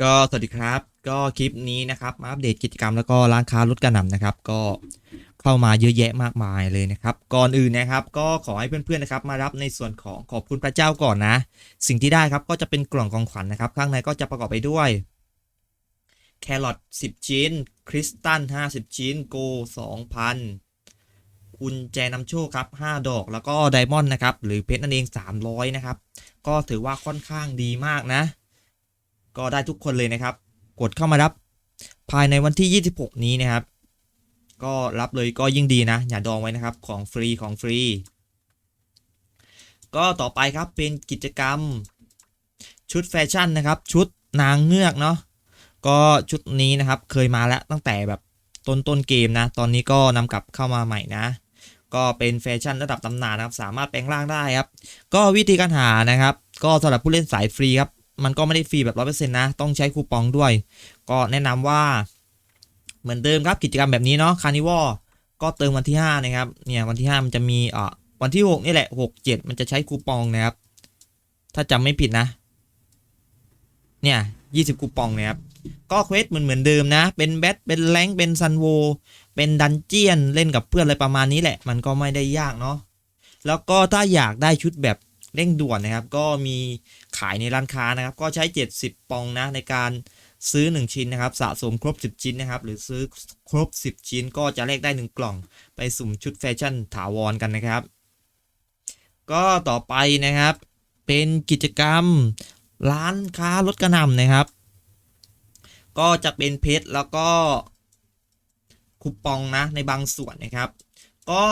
ก็สวัสดีครับ ก็คลิปนี้นะครับมาอัปเดตกิจกรรมแล้วก็ร้านค้าลดกระหน่ำนะครับ ก็เข้ามาเยอะแยะมากมายเลยนะครับ ก่อนอื่นนะครับ ก็ขอให้เพื่อนๆนะครับมารับในส่วนของขอบคุณพระเจ้าก่อนนะ สิ่งที่ได้ครับก็จะเป็นกล่องของขวัญนะครับ ข้างในก็จะประกอบไปด้วยแครอท10 ชิ้น คริสตัล50 ชิ้น โก 2,000 กุญแจนำโชคครับ 5 ดอก แล้วก็ไดมอนด์นะครับ หรือเพชรนั่นเอง 300 นะครับ ก็ถือว่าค่อนข้างดีมากนะ ก็ได้ทุกคนเลยนะครับ กดเข้ามารับภายในวันที่ 26 นี้นะครับ ก็รับเลยก็ยิ่งดีนะ อย่าดองไว้นะครับของฟรีของฟรี ก็ต่อไปครับเป็นกิจกรรม ชุดแฟชั่นนะครับ ชุดนางเงือกเนาะก็ชุดนี้นะครับเคยมาแล้วตั้งแต่แบบต้นต้นเกมนะ ตอนนี้ก็นำกลับเข้ามาใหม่นะ ก็เป็นแฟชั่นระดับตำนานนะครับ สามารถแปลงร่างได้ครับ ก็วิธีการหานะครับ ก็สำหรับผู้เล่นสายฟรีครับ มันก็ไม่ได้ฟรีแบบร้อเปอร์เซ็นต์นะ ต้องใช้คูปองด้วย ก็แนะนำว่าเหมือนเดิมครับกิจกรรมแบบนี้เนาะคานิวอก็เติมวันที่ 5 นะครับ เนี่ยวันที่ 5 มันจะมีอ่าวันที่ 6 นี่แหละ 6 7 มันจะใช้คูปองนะครับ ถ้าจำไม่ผิดนะ เนี่ย 20 คูปองนะครับ ก็เควสเหมือนเหมือนเดิมนะ เป็นแบทเป็นแรงเป็นซันโว เป็นดันเจียน เล่นกับเพื่อนอะไรประมาณนี้แหละ มันก็ไม่ได้ยากเนาะ แล้วก็ถ้าอยากได้ชุดแบบ เร่งด่วนนะครับ ก็มีขายในร้านค้านะครับ ก็ใช้ 70 ปองนะในการซื้อ 1 ชิ้นนะครับ สะสมครบ 10 ชิ้นนะครับ หรือซื้อครบ 10 ชิ้น ก็จะแลกได้ 1 กล่อง ไปสุ่มชุดแฟชั่นถาวรกันนะครับ ก็ต่อไปนะครับ เป็นกิจกรรมร้านค้าลดกระนำนะครับ ก็จะเป็นเพชรแล้วก็คูปองนะในบางส่วนนะครับ ก็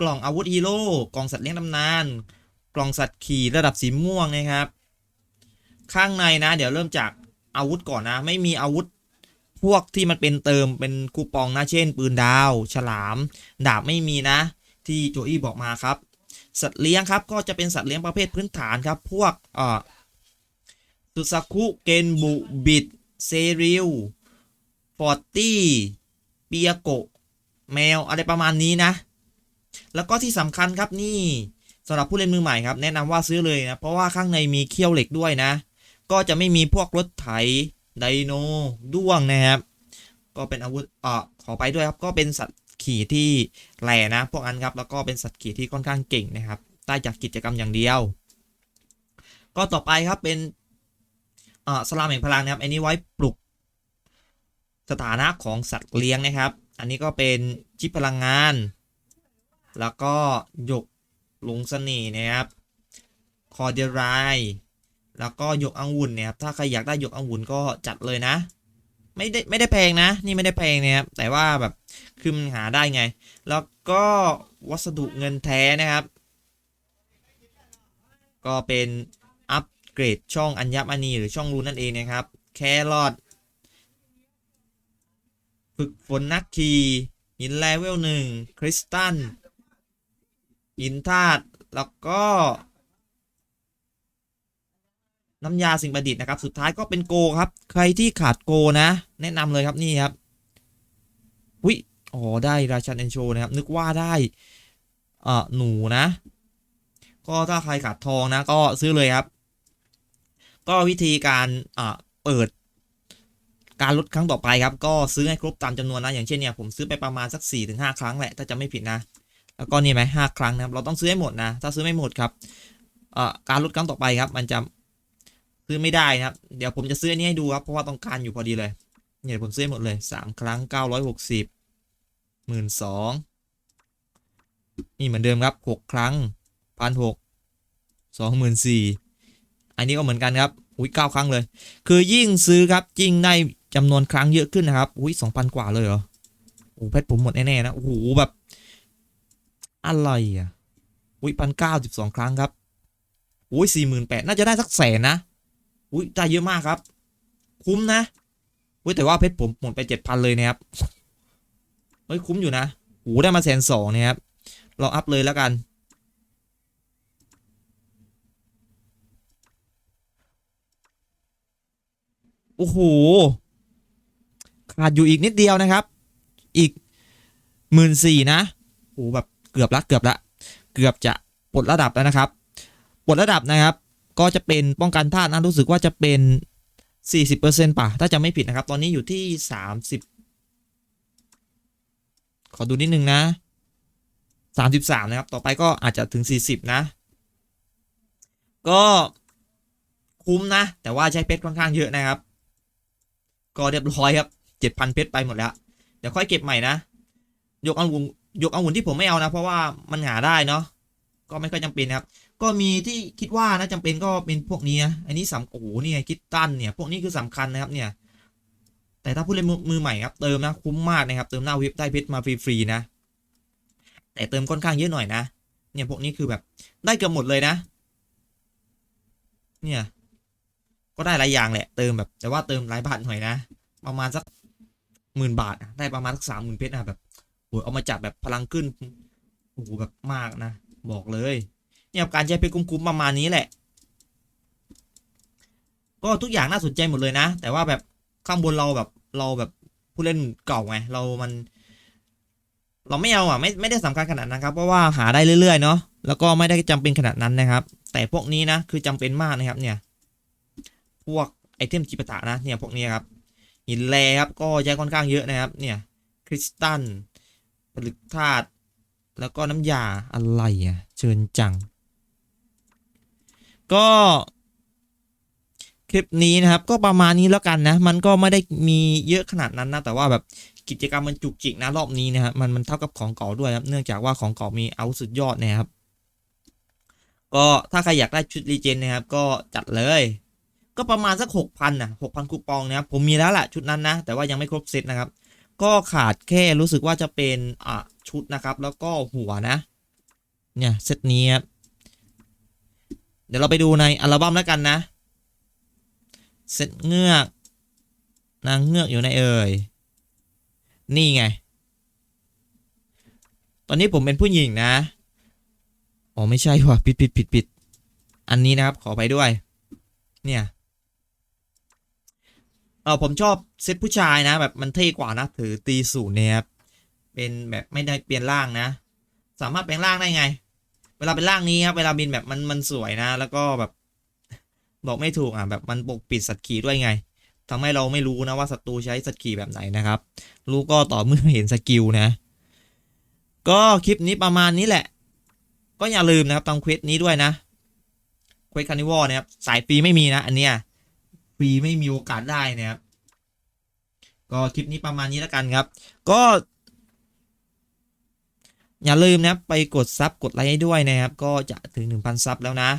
กล่องอาวุธฮีโร่กล่องสัตว์เลี้ยงตำนาน กล่องสัตว์ขี่ระดับสีม่วงนะครับ ข้างในนะ เดี๋ยวเริ่มจากอาวุธก่อนนะ ไม่มีอาวุธพวกที่มันเป็นเติมเป็นคูปองนะ เช่น ปืนดาว ฉลาม ดาบไม่มีนะ ที่โจอี้บอกมาครับ สัตว์เลี้ยงครับก็จะเป็นสัตว์เลี้ยงประเภทพื้นฐานครับ พวกเอ่อสุสาคุเกนบุบิดเซริลฟอร์ตี้เปียโกแมวอะไรประมาณนี้นะ แล้วก็ที่สำคัญครับนี่ สำหรับผู้เล่นมือใหม่ครับแนะนำว่าซื้อเลยนะเพราะว่าข้างในมีเขี้ยวเหล็กด้วยนะ ก็จะไม่มีพวกรถไถไดโนด้วงนะครับ ก็เป็นอาวุธเอ่อขอไปด้วยครับก็เป็นสัตว์ขี่ที่แหล่นะ พวกนั้นครับแล้วก็เป็นสัตว์ขี่ที่ค่อนข้างเก่งนะครับได้จากกิจกรรมอย่างเดียว ก็ต่อไปครับเป็นอ่อสลามแห่งพลังนะครับอันนี้ไว้ปลุกสถานะของสัตว์เลี้ยงนะครับ อันนี้ก็เป็นชิปพลังงาน แล้วก็หยก หลงเสน่ห์นะครับคอเดรายแล้วก็หยกอังุ่นเนี่ยครับถ้าใครอยากได้หยกอังุ่นก็จัดเลยนะ ไม่ได้ไม่ได้แพงนะ นี่ไม่ได้แพงนะครับแต่ว่าแบบคือมันหาได้ไง แล้วก็วัสดุเงินแท้นะครับ ก็เป็นอัปเกรดช่องอัญมณีหรือช่องรูนนั่นเองนะครับ แครอทฝึกฝนนักขี่หินเลเวลหนึ่งคริสตัล หินธาตุแล้วก็ น้ำยาสิ่งประดิษฐ์นะครับ สุดท้ายก็เป็นโกครับ ใครที่ขาดโกนะ แนะนำเลยครับนี่ครับวิอ๋อได้ราชันเอนโชนะครับ นึกว่าได้เอ่อหนูนะ ก็ถ้าใครขาดทองนะ ก็ซื้อเลยครับ ก็วิธีการอ่อเปิดการลดครั้งต่อไปครับ ก็ซื้อให้ครบตามจำนวนนะ อย่างเช่นเนี่ยผมซื้อไปประมาณสัก4-5 ครั้งแหละ ถ้าจะไม่ผิดนะ แล้วก็นี่ไหมห้าครั้งนะครับ เราต้องซื้อให้หมดนะ ถ้าซื้อไม่หมดครับการลดครั้งต่อไปครับ มันจะซื้อไม่ได้นะครับ เดี๋ยวผมจะซื้ออันนี้ให้ดูครับ เพราะว่าต้องการอยู่พอดีเลยเนี่ยผมซื้อหมดเลยสามครั้งเก้าร้อยหกสิบหมื่นสองนี่เหมือนเดิมครับหกครั้งพันหกสองหมื่นสี่อันนี้ก็เหมือนกันครับ อุ้ยเก้าครั้งเลย คือยิ่งซื้อครับยิ่งได้จำนวนครั้งเยอะขึ้นนะครับ อุ้ยสองพันกว่าเลยเหรอ โอ้เพชรผมหมดแน่ๆนะ โอ้โหแบบ อะไรอะอุ้ยพันเก้าสิบสองครั้งครับอุ้ยสี่หมื่นแปดน่าจะได้สักแสนนะอุ้ยได้เยอะมากครับ คุ้มนะอุ้ยแต่ว่าเพชรผมหมดไปเจ็ดพันเลยนะครับเฮ้ยคุ้มอยู่นะโอ้ได้มาแสนสองเนี่ยครับ เราอัพเลยแล้วกัน โอ้โห ขาดอยู่อีกนิดเดียวนะครับ อีกหมื่นสี่นะโอ้โหแบบ เกือบละเกือบละเกือบจะปลดระดับแล้วนะครับปลดระดับนะครับ ก็จะเป็นป้องกันธานะรู้สึกว่าจะเป็นสี่สิบเปอร์เซ็นต์ป่ะถ้าจะไม่ผิดนะครับ ตอนนี้อยู่ที่สามสิบขอดูนิดนึงนะสามสิบสามนะครับ ต่อไปก็อาจจะถึงสี่สิบนะ ก็คุ้มนะ แต่ว่าใช้เพชรค่อนข้างเยอะนะครับ ก็เรียบร้อยครับเจ็ดพันเพชรไปหมดแล้ว เดี๋ยวค่อยเก็บใหม่นะ ยกองุ่น ยกองุ่นที่ผมไม่เอานะ เพราะว่ามันหาได้เนาะก็ไม่ค่อยจำเป็นนะครับ ก็มีที่คิดว่านะจำเป็นก็เป็นพวกนี้นะอันนี้สำโอ้โหนี่ไงคิดตันเนี่ย พวกนี้คือสำคัญนะครับเนี่ย แต่ถ้าผู้เล่นมือมือใหม่ครับเติมนะคุ้มมากนะครับเติมหน้าว็บได้เพชรมาฟรีๆนะ แต่เติมค่อนข้างเยอะหน่อยนะ เนี่ยพวกนี้คือแบบได้เกือบหมดเลยนะ เนี่ย ก็ได้หลายอย่างแหละเติมแบบแต่ว่าเติมหลายบาทหน่อยนะ ประมาณสักหมื่นบาทได้ประมาณสักสามหมื่นเพชรนะแบบ เอามาจับแบบพลังขึ้นโอ้โหแบบมากนะ บอกเลย เนี่ยการใช้เพชรคุ้มๆประมาณนี้แหละ ก็ทุกอย่างน่าสนใจหมดเลยนะ แต่ว่าแบบข้างบนเราแบบเราแบบผู้เล่นเก่าไงเรามัน เราไม่เอาอะไม่ไม่ได้สำคัญขนาดนั้นครับเพราะว่าหาได้เรื่อยๆเนาะแล้วก็ไม่ได้จำเป็นขนาดนั้นนะครับ แต่พวกนี้นะคือจำเป็นมากนะครับ เนี่ย พวกไอเทมจิปตะนะเนี่ยพวกนี้ครับหินแร่ครับก็ใช้ค่อนข้างเยอะนะครับ เนี่ยคริสตัล ผลึกธาตุแล้วก็น้ำยาอะไรอะเชิญจัง ก็คลิปนี้นะครับ ก็ประมาณนี้แล้วกันนะ มันก็ไม่ได้มีเยอะขนาดนั้นนะ แต่ว่าแบบกิจกรรมมันจุกจิกนะรอบนี้นะครับมันมันเท่ากับของเก่าด้วยครับ เนื่องจากว่าของเก่ามีเอาสุดยอดนะครับ ก็ถ้าใครอยากได้ชุดรีเจนนะครับ ก็จัดเลย ก็ประมาณสักหกพันนะหกพันคูปองนะครับผมมีแล้วแหละชุดนั้นนะ แต่ว่ายังไม่ครบเซตนะครับ ก็ขาดแค่รู้สึกว่าจะเป็นอะชุดนะครับ แล้วก็หัวนะ เนี่ยเซตนี้ครับเดี๋ยวเราไปดูในอัลบั้มแล้วกันนะเซตเงือกนางเงือกอยู่ในเอ่ยนี่ไง ตอนนี้ผมเป็นผู้หญิงนะ อ๋อ ไม่ใช่ว่ะผิดผิดผิดผิด อันนี้นะครับขอไปด้วย เนี่ย เออผมชอบเซตผู้ชายนะ แบบมันเท่กว่านะ ถือตีสูนเนี่ยครับเป็นแบบไม่ได้เปลี่ยนร่างนะ สามารถแปลงร่างได้ไง เวลาเป็นร่างนี้ครับเวลาบินแบบมันมันสวยนะ แล้วก็แบบบอกไม่ถูกอะแบบมันปกปิดสัตว์ขี่ด้วยไงทำให้เราไม่รู้นะว่าศัตรูใช้สัตว์ขี่แบบไหนนะครับ รู้ก็ต่อเมื่อเห็นสกิลนะ ก็คลิปนี้ประมาณนี้แหละ ก็อย่าลืมนะครับทำเควสนี้ด้วยนะเควสคานิวอลนะครับสายฟรีไม่มีนะอันเนี้ย ฟรีไม่มีโอกาสได้นะครับ ก็คลิปนี้ประมาณนี้แล้วกันครับ ก็ อย่าลืมนะไปกดซับกดไลค์ให้ด้วยนะครับ ก็จะถึง 1,000 ซับแล้วนะ